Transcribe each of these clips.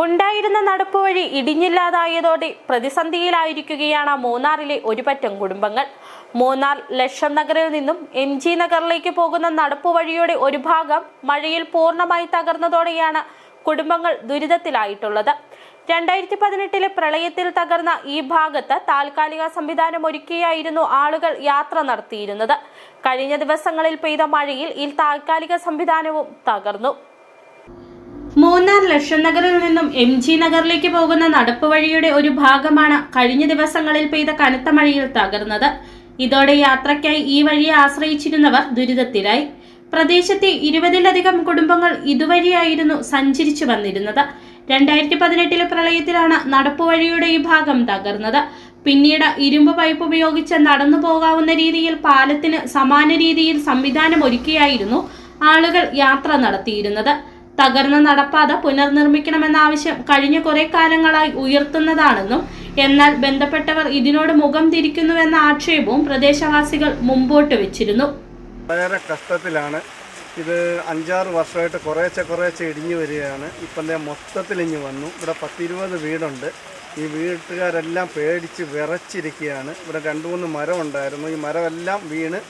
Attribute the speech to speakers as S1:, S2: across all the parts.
S1: ഉണ്ടായിരുന്ന നടപ്പ് വഴി ഇടിഞ്ഞില്ലാതായതോടെ പ്രതിസന്ധിയിലായിരിക്കുകയാണ് മൂന്നാറിലെ ഒരുപറ്റം കുടുംബങ്ങൾ. മൂന്നാർ ലക്ഷം നഗറിൽ നിന്നും എം ജി നഗറിലേക്ക് പോകുന്ന നടപ്പ് വഴിയുടെ ഒരു ഭാഗം മഴയിൽ പൂർണമായി തകർന്നതോടെയാണ് കുടുംബങ്ങൾ ദുരിതത്തിലായിട്ടുള്ളത്. രണ്ടായിരത്തി പതിനെട്ടിലെ പ്രളയത്തിൽ തകർന്ന ഈ ഭാഗത്ത് താൽക്കാലിക സംവിധാനം ഒരുക്കിയായിരുന്നു ആളുകൾ യാത്ര നടത്തിയിരുന്നത്. കഴിഞ്ഞ ദിവസങ്ങളിൽ പെയ്ത മഴയിൽ ഈ താൽക്കാലിക സംവിധാനവും തകർന്നു. മൂന്നാർ ലക്ഷം നഗറിൽ നിന്നും എം ജി നഗറിലേക്ക് പോകുന്ന നടപ്പ് വഴിയുടെ ഒരു ഭാഗമാണ് കഴിഞ്ഞ ദിവസങ്ങളിൽ പെയ്ത കനത്ത മഴയിൽ തകർന്നത്. ഇതോടെ യാത്രയ്ക്കായി ഈ വഴിയെ ആശ്രയിച്ചിരുന്നവർ ദുരിതത്തിലായി. പ്രദേശത്തെ ഇരുപതിലധികം കുടുംബങ്ങൾ ഇതുവഴിയായിരുന്നു സഞ്ചരിച്ചു വന്നിരുന്നത്. രണ്ടായിരത്തി പതിനെട്ടിലെ പ്രളയത്തിലാണ് നടപ്പ് വഴിയുടെ ഈ ഭാഗം തകർന്നത്. പിന്നീട് ഇരുമ്പ് പൈപ്പ് ഉപയോഗിച്ച് നടന്നു പോകാവുന്ന രീതിയിൽ പാലത്തിന് സമാന രീതിയിൽ സംവിധാനം ഒരുക്കിയായിരുന്നു ആളുകൾ യാത്ര നടത്തിയിരുന്നത്. തകർന്ന നടപ്പാത പുനർനിർമ്മിക്കണമെന്ന ആവശ്യം കഴിഞ്ഞ കുറെ കാലങ്ങളായി ഉയർത്തുന്നതാണെന്നും എന്നാൽ ബന്ധപ്പെട്ടവർ ഇതിനോട് മുഖം തിരിക്കുന്നുവെന്ന ആക്ഷേപവും പ്രദേശവാസികൾ മുമ്പോട്ട് വെച്ചിരുന്നു.
S2: വളരെ കഷ്ടത്തിലാണ് ഇത് അഞ്ചാറ് വർഷമായിട്ട് കുറേശ്ശെ കുറേശ്ശെ ഇടിഞ്ഞു വരികയാണ്. ഇപ്പം മൊത്തത്തിൽ ഇഞ്ഞ് വന്നു. ഇവിടെ പത്തിരുപത് വീടുണ്ട്. ഈ വീട്ടുകാരെല്ലാം പേടിച്ച് വിറച്ചിരിക്കുകയാണ്. ഇവിടെ രണ്ട് മൂന്ന് മരം ഉണ്ടായിരുന്നു. ഈ മരമെല്ലാം വീണ്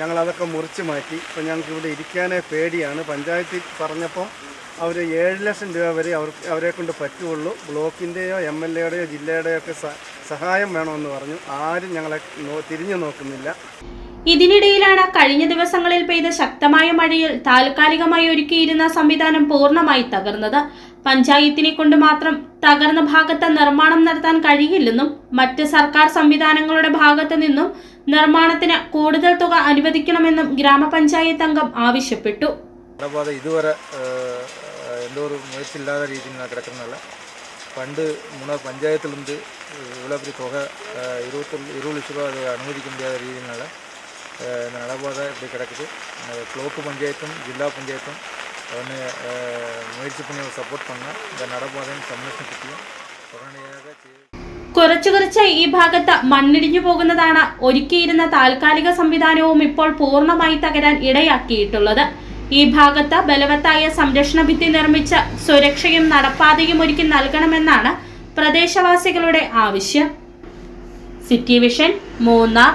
S2: ഞങ്ങളതൊക്കെ മുറിച്ച് മാറ്റി. ഇപ്പം ഞങ്ങൾക്ക് ഇവിടെ ഇരിക്കാനേ പേടിയാണ്. പഞ്ചായത്തിൽ പറഞ്ഞപ്പം അവർ ഏഴ് ലക്ഷം രൂപ വരെ അവർ അവരെ കൊണ്ട് പറ്റുള്ളൂ. ബ്ലോക്കിന്റെയോ എം എൽ എയുടെയോ ജില്ലയുടെയോ ഒക്കെ സഹായം വേണമെന്ന് പറഞ്ഞു. ആരും ഞങ്ങളെ തിരിഞ്ഞു നോക്കുന്നില്ല.
S1: ഇതിനിടയിലാണ് കഴിഞ്ഞ ദിവസങ്ങളിൽ പെയ്ത ശക്തമായ മഴയിൽ താൽക്കാലികമായി ഒരുക്കിയിരുന്ന സംവിധാനം പൂർണമായി തകർന്നത്. പഞ്ചായത്തിനെ കൊണ്ട് മാത്രം തകർന്ന ഭാഗത്ത് നിർമ്മാണം നടത്താൻ കഴിയില്ലെന്നും മറ്റ് സർക്കാർ സംവിധാനങ്ങളുടെ ഭാഗത്തു നിന്നും നിർമ്മാണത്തിന് കൂടുതൽ തുക അനുവദിക്കണമെന്നും ഗ്രാമപഞ്ചായത്ത് അംഗം ആവശ്യപ്പെട്ടു.
S3: ഇതുവരെ எந்தவொரு முயற்சி இல்லாத ரீதியில் நான் கிடக்கிறதுனால பண்டு முன்ன பஞ்சாயத்துலேருந்து இவ்வளோ பெரிய தொகை இருபத்தொரு இருபது லட்ச ரூபா அது அனுமதிக்க முடியாத ரீதியினால இந்த நடபாதை இப்படி கிடக்குது க்ளோக்கு பஞ்சாயத்தும் ஜில்லா பஞ்சாயத்தும் ஒன்று முயற்சி பண்ணி സപ്പോർട്ട് பண்ணാൽ இந்த നടപാതയും സംരക്ഷണത്തിലും ഉടനടിയാകെ
S1: കുറച്ചു കുറച്ച് ഈ ഭാഗത്ത് മണ്ണിടിഞ്ഞു പോകുന്നതാണ് ഒരുക്കിയിരുന്ന താൽക്കാലിക സംവിധാനവും ഇപ്പോൾ പൂർണമായി തകരാൻ ഇടയാക്കിയിട്ടുള്ളത് ഈ ഭാഗത്ത് ബലവത്തായ സംരക്ഷണ ഭിത്തി നിർമ്മിച്ച സുരക്ഷയും നടപ്പാതയും ഒരുക്കി നൽകണമെന്നാണ് പ്രദേശവാസികളുടെ ആവശ്യം. City vision Munnar.